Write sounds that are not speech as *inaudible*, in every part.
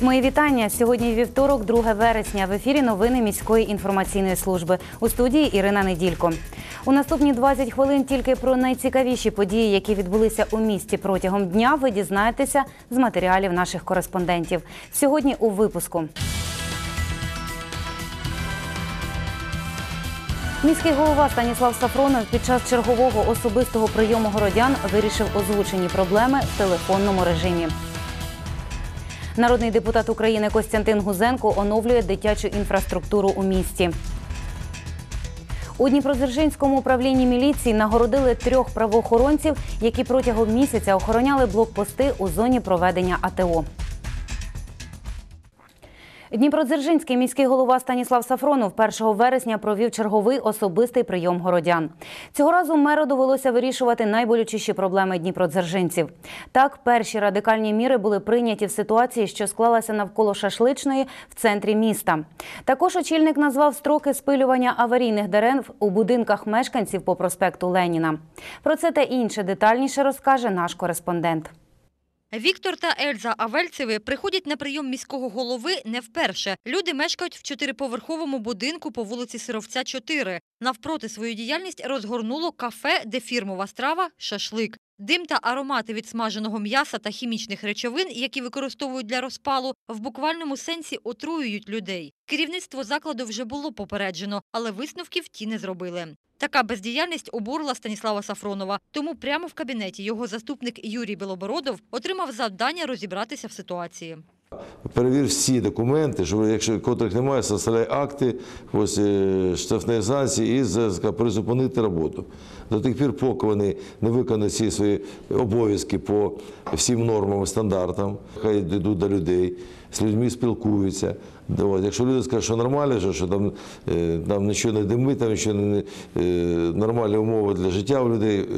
Мої вітання. Сьогодні вівторок, 2 вересня. В ефірі новини міської інформаційної служби. У студії Ірина Неділько. У наступні 20 хвилин тільки про найцікавіші події, які відбулися у місті протягом дня. Ви дізнаєтеся з матеріалів наших кореспондентів. Сьогодні у випуску. Міський голова Станіслав Сафронов під час чергового особистого прийому городян вирішив озвучені проблеми в телефонному режимі. Народний депутат України Костянтин Гузенко оновлює дитячу інфраструктуру у місті. У Дніпродзержинському управлінні міліції нагородили трьох правоохоронців, які протягом місяця охороняли блокпости у зоні проведення АТО. Дніпродзержинський міський голова Станіслав Сафронов 1 вересня провів черговий особистий прийом городян. Цього разу меру довелося вирішувати найболючіші проблеми дніпродзержинців. Так, перші радикальні міри були прийняті в ситуації, що склалася навколо шашличної в центрі міста. Також очільник назвав строки спилювання аварійних дерев у будинках мешканців по проспекту Леніна. Про це та інше детальніше розкаже наш кореспондент. Віктор та Ельза Авельцеви приходять на прийом міського голови не вперше. Люди мешкають в чотириповерховому будинку по вулиці Сировця, 4. Навпроти свою діяльність розгорнуло кафе, де фірмова страва – шашлик. Дим та аромати від смаженого м'яса та хімічних речовин, які використовують для розпалу, в буквальному сенсі отруюють людей. Керівництво закладу вже було попереджено, але висновків ті не зробили. Така бездіяльність обурила Станіслава Сафронова. Тому прямо в кабінеті його заступник Юрій Білобородов отримав завдання розібратися в ситуації. Перевір всі документи, що якщо котрих немає, составляй акти, ось е, штрафної санкції і призупинити роботу. До тих пір, поки вони не виконають всі свої обов'язки по всім нормам і стандартам, хай йдуть до людей, з людьми спілкуються. От. Якщо люди скажуть, що нормально, що, там, е, там нічого не димить, там нічого не е, нормальні умови для життя у людей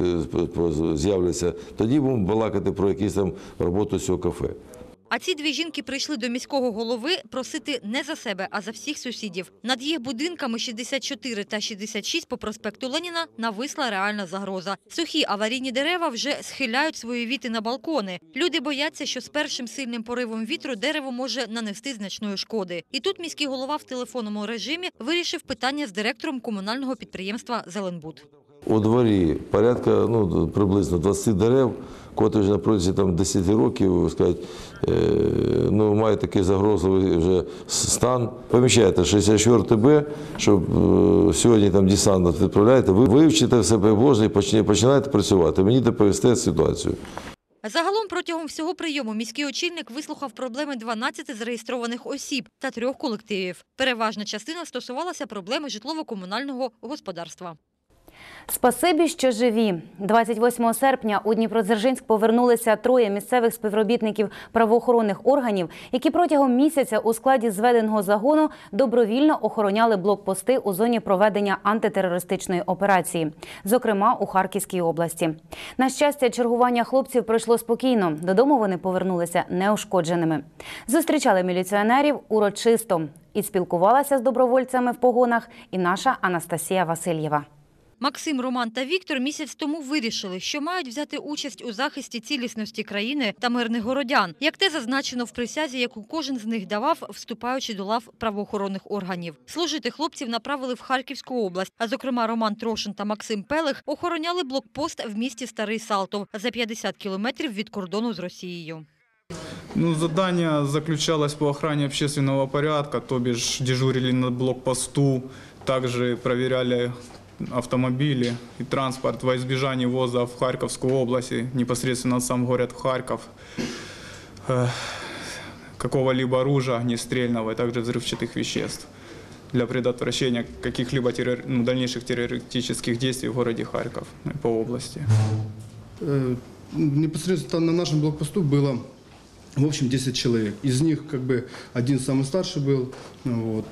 з'являться, тоді будемо балакати про якісь там роботу цього кафе. А ці дві жінки прийшли до міського голови просити не за себе, а за всіх сусідів. Над їх будинками 64 та 66 по проспекту Леніна нависла реальна загроза. Сухі аварійні дерева вже схиляють свої віти на балкони. Люди бояться, що з першим сильним поривом вітру дерево може нанести значної шкоди. І тут міський голова в телефонному режимі вирішив питання з директором комунального підприємства Зеленбуд. У дворі порядка ну, приблизно 20 дерев, котрі вже на протязі там, 10 років сказати, е, ну, мають такий загрозливий вже стан. Поміщаєте 64 Б, щоб е, сьогодні там десант відправляєте, ви вивчите все і починаєте працювати. Мені доповісте ситуацію. Загалом протягом всього прийому міський очільник вислухав проблеми 12 зареєстрованих осіб та трьох колективів. Переважна частина стосувалася проблеми житлово-комунального господарства. Спасибі, що живі. 28 серпня у Дніпродзержинськ повернулися троє місцевих співробітників правоохоронних органів, які протягом місяця у складі зведеного загону добровільно охороняли блокпости у зоні проведення антитерористичної операції, зокрема у Харківській області. На щастя, чергування хлопців пройшло спокійно. Додому вони повернулися неушкодженими. Зустрічали міліціонерів урочисто і спілкувалася з добровольцями в погонах і наша Анастасія Васильєва. Максим, Роман та Віктор місяць тому вирішили, що мають взяти участь у захисті цілісності країни та мирних городян, як те зазначено в присязі, яку кожен з них давав, вступаючи до лав правоохоронних органів. Служити хлопців направили в Харківську область. А зокрема, Роман Трошин та Максим Пелех охороняли блокпост в місті Старий Салтов за 50 кілометрів від кордону з Росією. Ну, задание заключалось по охране общественного порядка, то бишь дежурили на блокпосту, также проверяли автомобили и транспорт во избежание ввоза в Харьковскую область, и непосредственно сам город Харьков, э, какого-либо оружия огнестрельного и также взрывчатых веществ для предотвращения каких-либо террор- ну, дальнейших террористических действий в городе Харьков по области. Э, Непосредственно на нашем блокпосту было в общем 10 человек. Из них как бы один самый старший был, вот,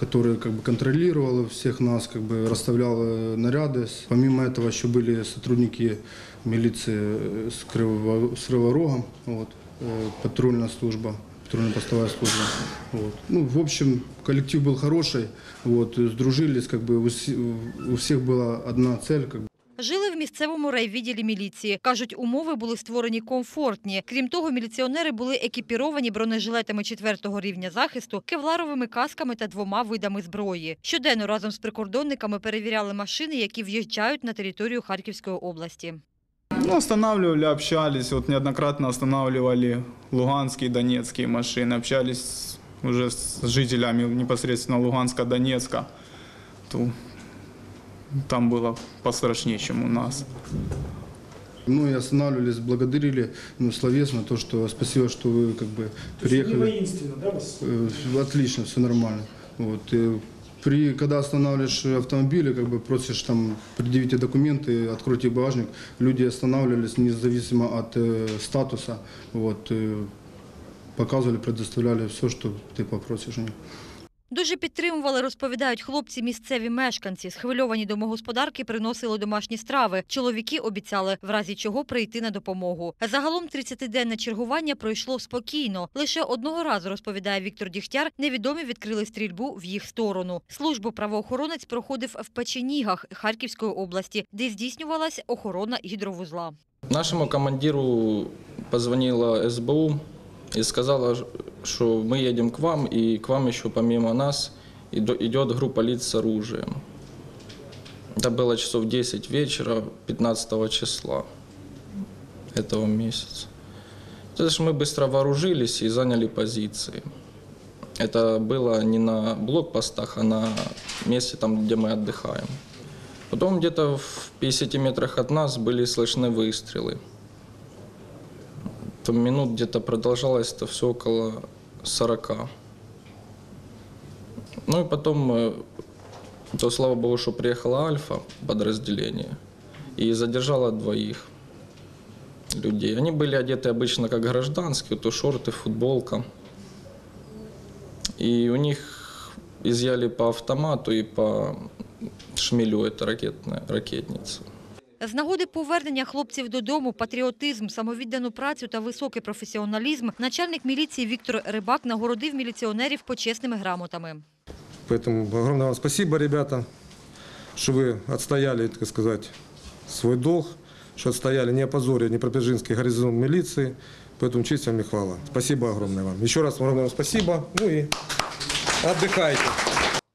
э, который как бы контролировал всех нас, как бы расставлял э, наряды. Помимо этого еще были сотрудники милиции э, с, Кривого, с Криворога, вот, э, патрульная служба, патрульно-постовая служба. Вот. Ну, в общем, коллектив был хороший, вот, э, сдружились, как бы у, все- у всех была одна цель, как бы, Жили в місцевому райвідділі міліції. Кажуть, умови були створені комфортні. Крім того, міліціонери були екіпіровані бронежилетами четвертого рівня захисту, кевларовими касками та двома видами зброї. Щоденно разом з прикордонниками перевіряли машини, які в'їжджають на територію Харківської області. Ну, останавливали, общались. Вот неоднократно останавливали луганские и донецкие машины. Общались уже с жителями непосредственно Луганска, Донецка. То там было пострашнее, чем у нас. Ну и останавливались, благодарили ну, словесно то, что спасибо, что вы как бы Не приехали. воинственно, да, вас? Э, Отлично, все нормально. Вот. и При, когда останавливаешь автомобили, как бы просишь там предъявите документы, откройте багажник, люди останавливались независимо от э, статуса, вот, э, показывали, предоставляли все, что ты попросишь у них. Дуже підтримували, розповідають хлопці місцеві мешканці. Схвильовані домогосподарки приносили домашні страви. Чоловіки обіцяли, в разі чого прийти на допомогу. Загалом 30-денне чергування пройшло спокійно. Лише одного разу, розповідає Віктор Дігтяр, невідомі відкрили стрільбу в їх сторону. Службу правоохоронець проходив в Печенігах Харківської області, де здійснювалась охорона гідровузла. Нашему командиру позвонила СБУ и сказала, что мы едем к вам, и к вам еще помимо нас идет группа лиц с оружием. Это было часов 10 вечера 15 числа этого месяца. То есть мы быстро вооружились и заняли позиции. Это было не на блокпостах, а на месте, там, где мы отдыхаем. Потом где-то в 50 метрах от нас были слышны выстрелы. Там минут где-то продолжалось это все около 40. Ну и потом, э, то слава богу, что приехала Альфа подразделение и задержала двоих людей. Они были одеты обычно как гражданские, то шорты, футболка. И у них изъяли по автомату и по шмелю, это ракетная, ракетница. З нагоди повернення хлопців додому, патріотизм, самовіддану працю та високий професіоналізм, начальник міліції Віктор Рибак нагородив міліціонерів почесними грамотами. Поэтому огромное вам спасибо, ребята, что вы отстояли, так сказать, свой долг, что отстояли, не опозорили Днепродзержинский гарнизон милиции. Поэтому честь вам и хвала. Спасибо огромное вам. Еще раз огромное вам спасибо. Ну и отдыхайте.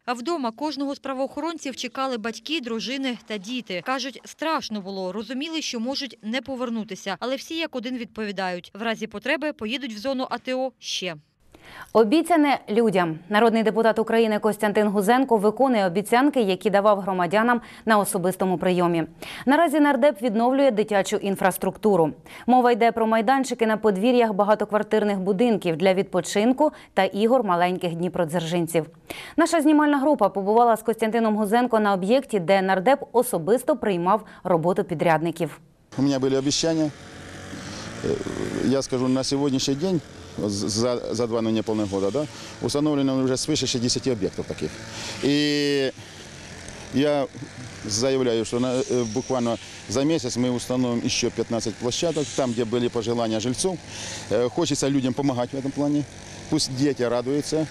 А вдома кожного з правоохоронців чекали батьки, дружини та діти. Кажуть, страшно було, розуміли, що можуть не повернутися, але всі як один відповідають. В разі потреби поїдуть в зону АТО ще. Обіцяне людям. Народний депутат України Костянтин Гузенко виконує обіцянки, які давав громадянам на особистому прийомі. Наразі нардеп відновлює дитячу інфраструктуру. Мова йде про майданчики на подвір'ях багатоквартирних будинків для відпочинку та ігор маленьких дніпродзержинців. Наша знімальна група побувала з Костянтином Гузенко на об'єкті, де нардеп особисто приймав роботу підрядників. У меня были обещания. Э, Я скажу, на сегодняшний день, за, за два, ну, неполных года, да, установлено уже свыше 60 объектов таких. И я заявляю, что на- э, буквально за месяц мы установим еще 15 площадок, там, где были пожелания жильцов. Э, Хочется людям помогать в этом плане. Пусть дети радуются.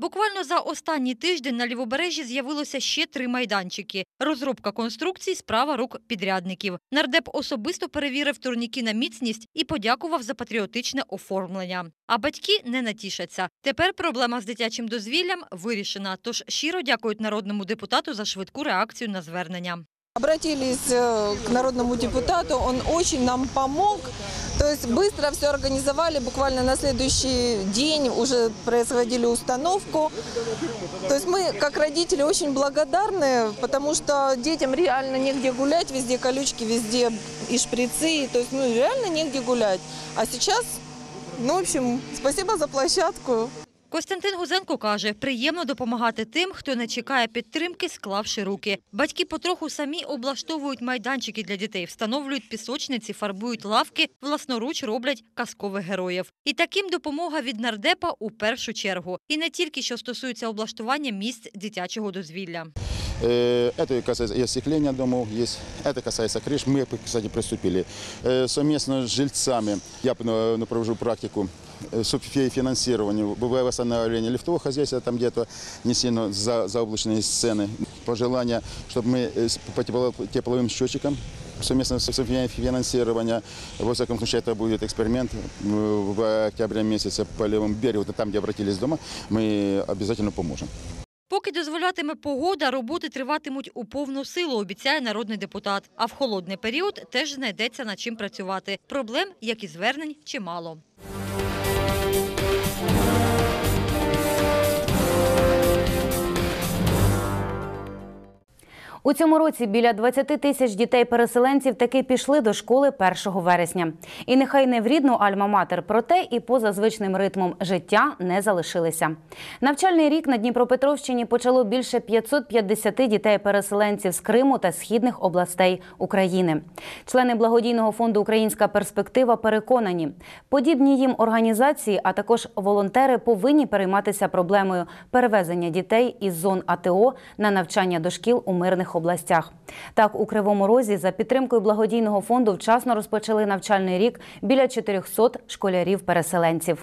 Буквально за останній тиждень на лівобережжі з'явилося ще три майданчики. Розробка конструкцій – справа рук підрядників. Нардеп особисто перевірив турніки на міцність і подякував за патріотичне оформлення. А батьки не натішаться. Тепер проблема з дитячим дозвіллям вирішена. Тож щиро дякують народному депутату за швидку реакцію на звернення. Обратились э, к народному депутату, он очень нам помог. То есть быстро все организовали, буквально на следующий день уже производили установку. То есть мы, как родители, очень благодарны, потому что детям реально негде гулять, везде колючки, везде и шприцы, то есть ну реально негде гулять. А сейчас, ну в общем, спасибо за площадку. Костянтин Гузенко каже, приємно допомагати тим, хто не чекає підтримки, склавши руки. Батьки потроху самі облаштовують майданчики для дітей, встановлюють пісочниці, фарбують лавки, власноруч роблять казкових героїв. І таким допомога від нардепа у першу чергу. І не тільки що стосується облаштування місць дитячого дозвілля. Э, Это касается и остекления домов есть, это касается крыш. Мы, кстати, приступили Э, совместно с жильцами. Я ну, провожу практику э, субфинансирования, бывает восстановление лифтового хозяйства, там где-то не сильно за, заоблачные сцены. Пожелание, чтобы мы по тепло- тепловым счетчикам совместно с финансирования. Во всяком случае, это будет эксперимент в октябре месяце по левому берегу, там, где обратились дома, мы обязательно поможем. Поки дозволятиме погода, роботи триватимуть у повну силу, обіцяє народний депутат. А в холодний період теж знайдеться над чим працювати. Проблем, як і звернень, чимало. У цьому році біля 20 тисяч дітей-переселенців таки пішли до школи 1 вересня. І нехай не в рідну Альма-Матер, проте і поза звичним ритмом життя не залишилися. Навчальний рік на Дніпропетровщині почало більше 550 дітей-переселенців з Криму та східних областей України. Члени благодійного фонду Українська перспектива переконані, подібні їм організації, а також волонтери повинні перейматися проблемою перевезення дітей із зон АТО на навчання до шкіл у мирних областях. Так, у Кривому Розі за підтримкою благодійного фонду вчасно розпочали навчальний рік біля 400 школярів-переселенців.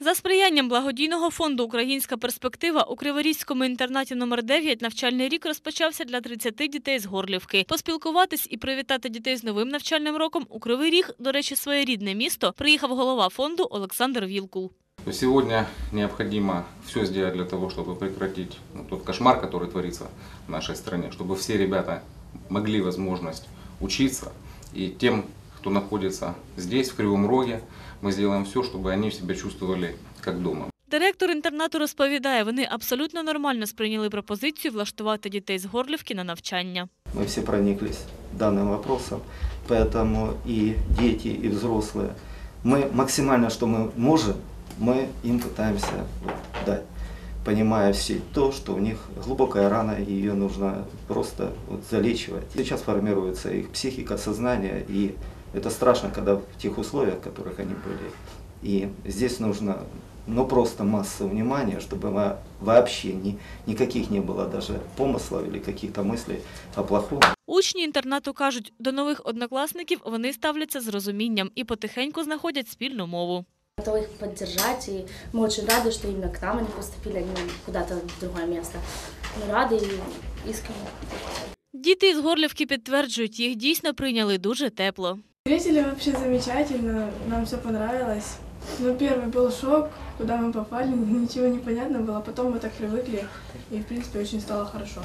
За сприянням благодійного фонду Українська перспектива у Криворізькому інтернаті номер 9 навчальний рік розпочався для 30 дітей з Горлівки. Поспілкуватись і привітати дітей з новим навчальним роком у Кривий Ріг, до речі, своє рідне місто, приїхав голова фонду Олександр Вілкул. То Сегодня необходимо все сделать для того, чтобы прекратить ну, тот кошмар, который творится в нашей стране, чтобы все ребята могли возможность учиться. И тем, кто находится здесь, в Кривом Роге, мы сделаем все, чтобы они себя чувствовали как дома. Директор інтернату розповідає, вони абсолютно нормально сприйняли пропозицію влаштувати дітей з Горлівки на навчання. Мы все прониклись данным вопросом, поэтому и дети, и взрослые, мы максимально, что мы можем, мы им пытаемся вот дать, понимая все то, что у них глубокая рана, и ее нужно просто вот залечивать. Сейчас формируется их психика, сознание, и это страшно, когда в тех условиях, в которых они были. И здесь нужно ну просто масса внимания, чтобы во- вообще ни, никаких не было даже помыслов или каких-то мыслей о плохом. Учні інтернату кажуть, до нових однокласників вони ставляться з розумінням і потихеньку знаходять спільну мову. готовы их поддержать, и мы очень рады, что именно к нам они поступили, а не куда-то в другое место. Мы рады и искренне. Діти із Горлівки підтверджують, їх дійсно прийняли дуже тепло. Встретили вообще замечательно, нам все понравилось. Ну, первый был шок, куда мы попали, *laughs* ничего не понятно было, потом мы так привыкли, и, в принципе, очень стало хорошо.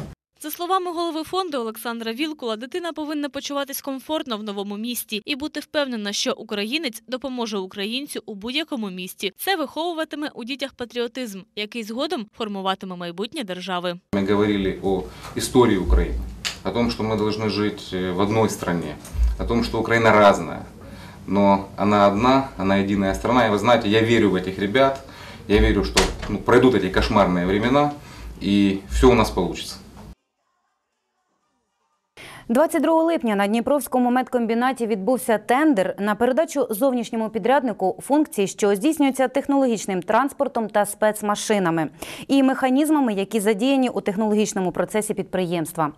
За словами голови фонду Олександра Вілкула, дитина повинна почуватись комфортно в новому місті і бути впевнена, що українець допоможе українцю у будь-якому місті. Це виховуватиме у дітях патріотизм, який згодом формуватиме майбутнє держави. Мы говорили о истории Украины, о том, что мы должны жить э, в одной стране, о том, что Украина разная, но она одна, она единая страна. И вы знаете, я верю в этих ребят, я верю, что ну, пройдут эти кошмарные времена, и все у нас получится. 22 липня на Дніпровському медкомбінаті відбувся тендер на передачу зовнішньому підряднику функцій, що здійснюються технологічним транспортом та спецмашинами і механізмами, які задіяні у технологічному процесі підприємства.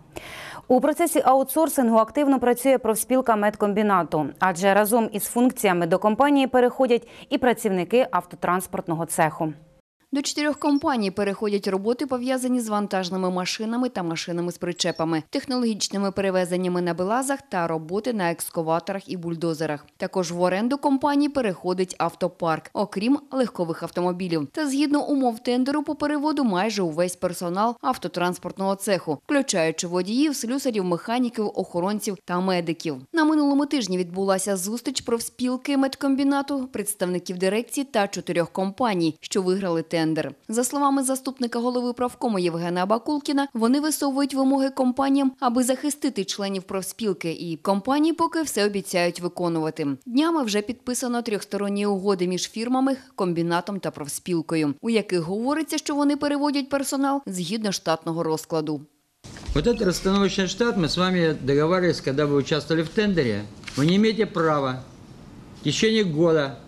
У процесі аутсорсингу активно працює профспілка медкомбінату, адже разом із функціями до компанії переходять і працівники автотранспортного цеху. До чотирьох компаній переходять роботи, пов'язані з вантажними машинами та машинами з причепами, технологічними перевезеннями на белазах та роботи на екскаваторах і бульдозерах. Також в оренду компаній переходить автопарк, окрім легкових автомобілів. Та згідно умов тендеру по переводу майже увесь персонал автотранспортного цеху, включаючи водіїв, слюсарів, механіків, охоронців та медиків. На минулому тижні відбулася зустріч профспілки медкомбінату, представників дирекції та чотирьох компаній, що виграли тендер тендер. За словами заступника голови правкому Євгена Абакулкіна, вони висовують вимоги компаніям, аби захистити членів профспілки, і компанії поки все обіцяють виконувати. Днями вже підписано трьохсторонні угоди між фірмами, комбінатом та профспілкою, у яких говориться, що вони переводять персонал згідно штатного розкладу. Вот этот расстановочный штат, мы с вами договаривались, когда вы участвовали в тендере. Вы не имеете права в течение года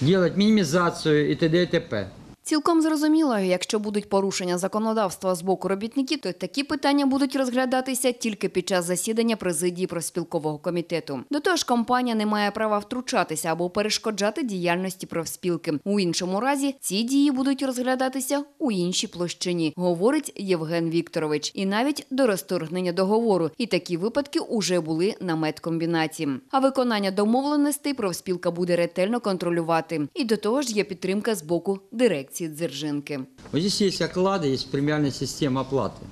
делать минимизацию и т.д. и т.п. Цілком зрозуміло, якщо будуть порушення законодавства з боку робітників, то такі питання будуть розглядатися тільки під час засідання президії профспілкового комітету. До того ж, компанія не має права втручатися або перешкоджати діяльності профспілки. У іншому разі ці дії будуть розглядатися у іншій площині, говорить Євген Вікторович. І навіть до розторгнення договору. І такі випадки уже були на медкомбінаті. А виконання домовленостей профспілка буде ретельно контролювати. І до того ж є підтримка з боку дирекції Дзержинки. Вот здесь есть оклады, есть премиальная система оплаты.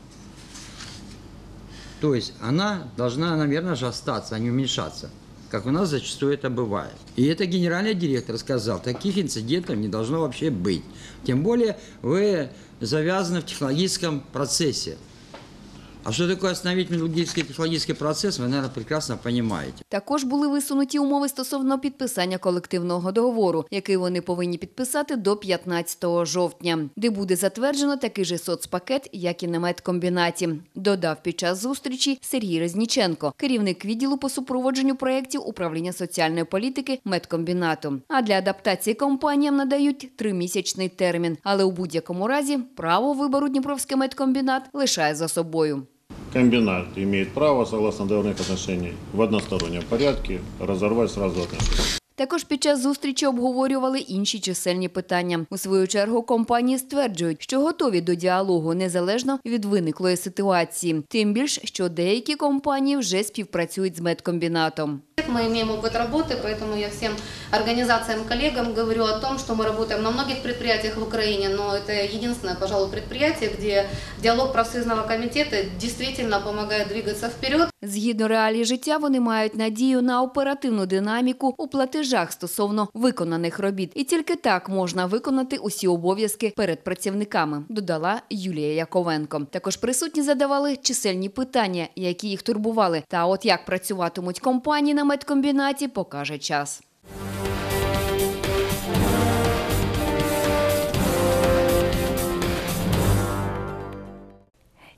То есть она должна, наверное, же остаться, а не уменьшаться. Как у нас зачастую это бывает. И это генеральный директор сказал, таких инцидентов не должно вообще быть. Тем более вы завязаны в технологическом процессе. А что такое остановить металлургический технологический процесс, вы, наверное, прекрасно понимаете. Також були висунуті умови стосовно підписання колективного договору, який вони повинні підписати до 15 жовтня, де буде затверджено такий же соцпакет, як і на медкомбінаті. Додав під час зустрічі Сергій Резніченко, керівник відділу по супроводженню проєктів управління соціальної політики медкомбінату. А для адаптації компаніям надають тримісячний термін, але у будь-якому разі право вибору Дніпровський медкомбінат лишає за собою. Комбинат имеет право, согласно договорных отношений, в одностороннем порядке разорвать сразу отношения. Також під час зустрічі обговорювали інші чисельні питання. У свою чергу компанії стверджують, що готові до діалогу незалежно від виниклої ситуації. Тим більш, що деякі компанії вже співпрацюють з медкомбінатом. Мы имеем опыт работы, поэтому я всем организациям, коллегам говорю о том, что мы работаем на многих предприятиях в Украине, но это единственное, пожалуй, предприятие, где диалог профсоюзного комитета действительно помогает двигаться вперед. Згідно реалій життя, вони мають надію на оперативну динаміку у платежах стосовно виконаних робіт. І тільки так можна виконати усі обов'язки перед працівниками, додала Юлія Яковенко. Також присутні задавали чисельні питання, які їх турбували. Та от як працюватимуть компанії на медкомбінаті, покаже час.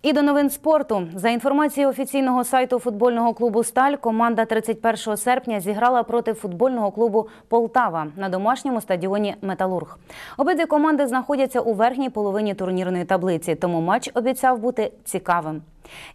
І до новин спорту. За інформацією офіційного сайту футбольного клубу Сталь, команда 31 серпня зіграла проти футбольного клубу Полтава на домашньому стадіоні Металург. Обидві команди знаходяться у верхній половині турнірної таблиці, тому матч обіцяв бути цікавим.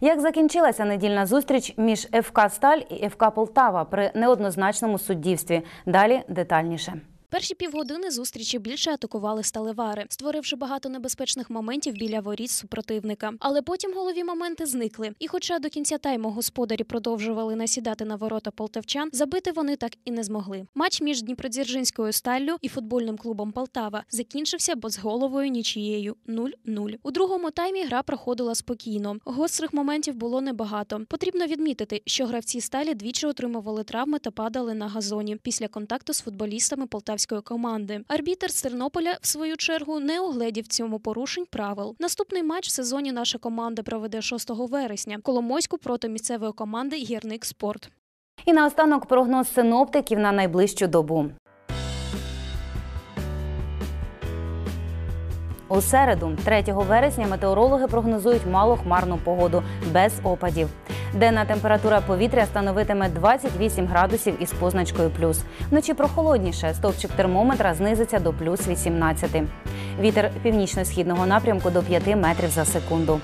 Як закінчилася недільна зустріч між ФК Сталь і ФК Полтава при неоднозначному суддівстві? Далі детальніше. Перші півгодини зустрічі більше атакували сталевари, створивши багато небезпечних моментів біля воріт супротивника. Але потім голові моменти зникли. І, хоча до кінця тайму господарі продовжували насідати на ворота полтавчан, забити вони так і не змогли. Матч між Дніпродзержинською сталлю і футбольним клубом Полтава закінчився безголовою нічією 0-0. У другому таймі гра проходила спокійно. Гострих моментів було небагато. Потрібно відмітити, що гравці сталі двічі отримували травми та падали на газоні після контакту з футболістами полтавської команди. Арбітер з Тернополя, в свою чергу, не огледів цьому порушень правил. Наступний матч в сезоні наша команда проведе 6 вересня Коломойську проти місцевої команди Гірник Спорт. І наостанок прогноз синоптиків на найближчу добу. У середу, 3 вересня, метеорологи прогнозують малохмарну погоду без опадів. Денна температура повітря становитиме 28 градусів із позначкою плюс. Вночі прохолодніше. Стовпчик термометра знизиться до плюс 18. Вітер північно-східного напрямку до 5 метрів за секунду.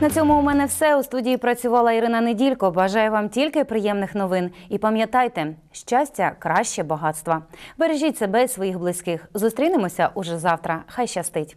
На цьому у мене все. У студії працювала Ірина Неділько. Бажаю вам тільки приємних новин. І пам'ятайте, щастя краще багатства. Бережіть себе і своїх близьких. Зустрінемося уже завтра. Хай щастить!